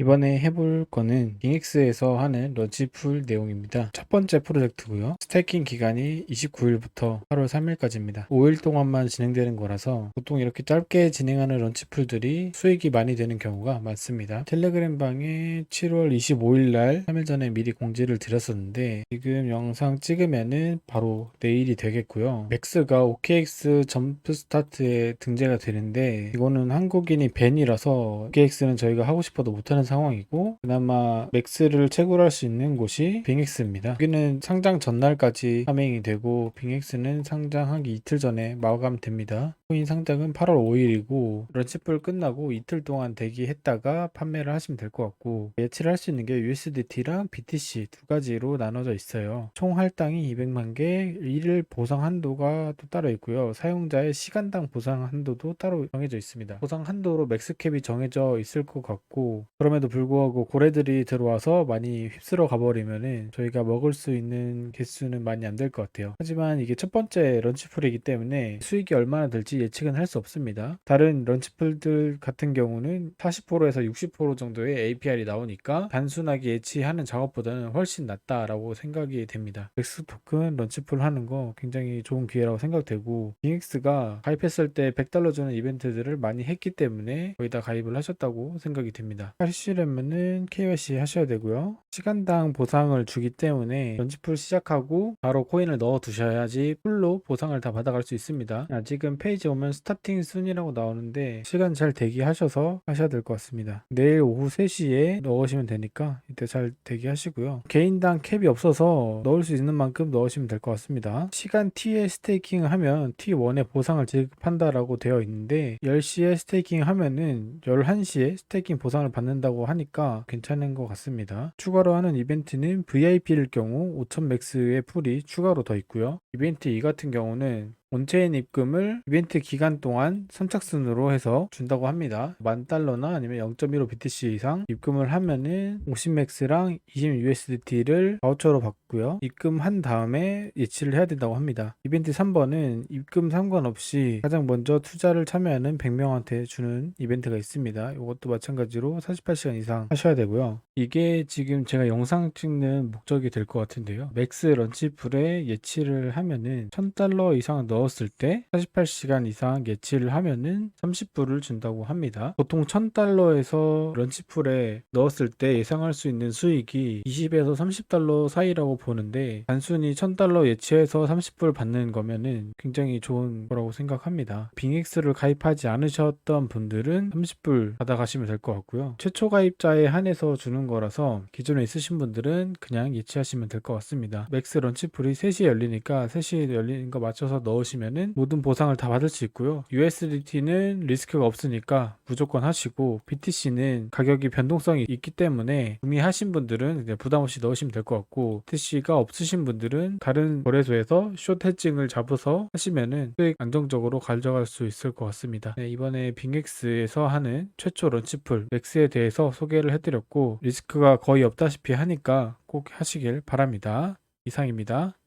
이번에 해볼 거는 빙엑스에서 하는 런치풀 내용입니다. 첫 번째 프로젝트고요. 스태킹 기간이 29일부터 8월 3일까지입니다. 5일 동안만 진행되는 거라서 보통 이렇게 짧게 진행하는 런치풀들이 수익이 많이 되는 경우가 많습니다. 텔레그램 방에 7월 25일 날 3일 전에 미리 공지를 드렸었는데 지금 영상 찍으면은 바로 내일이 되겠고요. 맥스가 OKX 점프 스타트에 등재가 되는데 이거는 한국인이 밴이라서 OKX는 저희가 하고 싶어도 못하는 상황이고 그나마 맥스를 채굴할 수 있는 곳이 빙엑스입니다. 여기는 상장 전날까지 파밍이 되고 빙엑스는 상장하기 이틀 전에 마감됩니다. 코인 상장은 8월 5일이고 런치풀 끝나고 이틀 동안 대기했다가 판매를 하시면 될 것 같고 예치를 할 수 있는 게 USDT랑 BTC 두 가지로 나눠져 있어요. 총 할당이 200만 개, 일일 보상 한도가 또 따로 있고요. 사용자의 시간당 보상 한도도 따로 정해져 있습니다. 보상 한도로 맥스캡이 정해져 있을 것 같고 그럼에도 불구하고 고래들이 들어와서 많이 휩쓸어 가버리면은 저희가 먹을 수 있는 개수는 많이 안 될 것 같아요. 하지만 이게 첫 번째 런치풀이기 때문에 수익이 얼마나 될지 예측은 할 수 없습니다. 다른 런치풀들 같은 경우는 40%에서 60% 정도의 APR이 나오니까 단순하게 예치하는 작업보다는 훨씬 낫다라고 생각이 됩니다. 맥스 토큰 런치풀 하는 거 굉장히 좋은 기회라고 생각되고 빙엑스가 가입했을 때 100달러 주는 이벤트들을 많이 했기 때문에 거의 다 가입을 하셨다고 생각이 됩니다. 하시려면은 KYC 하셔야 되고요. 시간당 보상을 주기 때문에 런치풀 시작하고 바로 코인을 넣어 두셔야지 풀로 보상을 다 받아갈 수 있습니다. 아직은 페이지 오면 스타팅 순이라고 나오는데 시간 잘 대기하셔서 하셔야 될 것 같습니다. 내일 오후 3시에 넣으시면 되니까 이때 잘 대기하시고요. 개인당 캡이 없어서 넣을 수 있는 만큼 넣으시면 될 것 같습니다. 시간 T에 스테이킹 하면 T1에 보상을 지급한다라고 되어 있는데 10시에 스테이킹 하면은 11시에 스테이킹 보상을 받는다고 하니까 괜찮은 것 같습니다. 추가로 하는 이벤트는 VIP일 경우 5000 맥스의 풀이 추가로 더 있고요. 이벤트 2 같은 경우는 온체인 입금을 이벤트 기간 동안 선착순으로 해서 준다고 합니다. 만 달러나 아니면 0.15 BTC 이상 입금을 하면은 50맥스랑 20USDT를 바우처로 받고요. 입금한 다음에 예치를 해야 된다고 합니다. 이벤트 3번은 입금 상관없이 가장 먼저 투자를 참여하는 100명한테 주는 이벤트가 있습니다. 이것도 마찬가지로 48시간 이상 하셔야 되고요. 이게 지금 제가 영상 찍는 목적이 될 것 같은데요. 맥스 런치풀에 예치를 하면은 1000달러 이상 넣 었을 때 48시간 이상 예치를 하면은 30불을 준다고 합니다. 보통 1000달러에서 런치풀에 넣었을 때 예상할 수 있는 수익이 20에서 30달러 사이라고 보는데 단순히 1000달러 예치해서 30불 받는 거면은 굉장히 좋은 거라고 생각합니다. 빙엑스를 가입하지 않으셨던 분들은 30불 받아가시면 될 것 같고요. 최초 가입자에 한해서 주는 거라서 기존에 있으신 분들은 그냥 예치하시면 될 것 같습니다. 맥스 런치풀이 3시에 열리니까 3시에 열리는 거 맞춰서 넣으시 면은 모든 보상을 다 받을 수 있고요. USDT는 리스크가 없으니까 무조건 하시고 BTC는 가격이 변동성이 있기 때문에 구매하신 분들은 그냥 부담 없이 넣으시면 될 것 같고 BTC가 없으신 분들은 다른 거래소에서 숏 해칭을 잡아서 하시면은 수익 안정적으로 가져갈 수 있을 것 같습니다. 네, 이번에 빙엑스에서 하는 최초 런치풀 맥스에 대해서 소개를 해드렸고 리스크가 거의 없다시피 하니까 꼭 하시길 바랍니다. 이상입니다.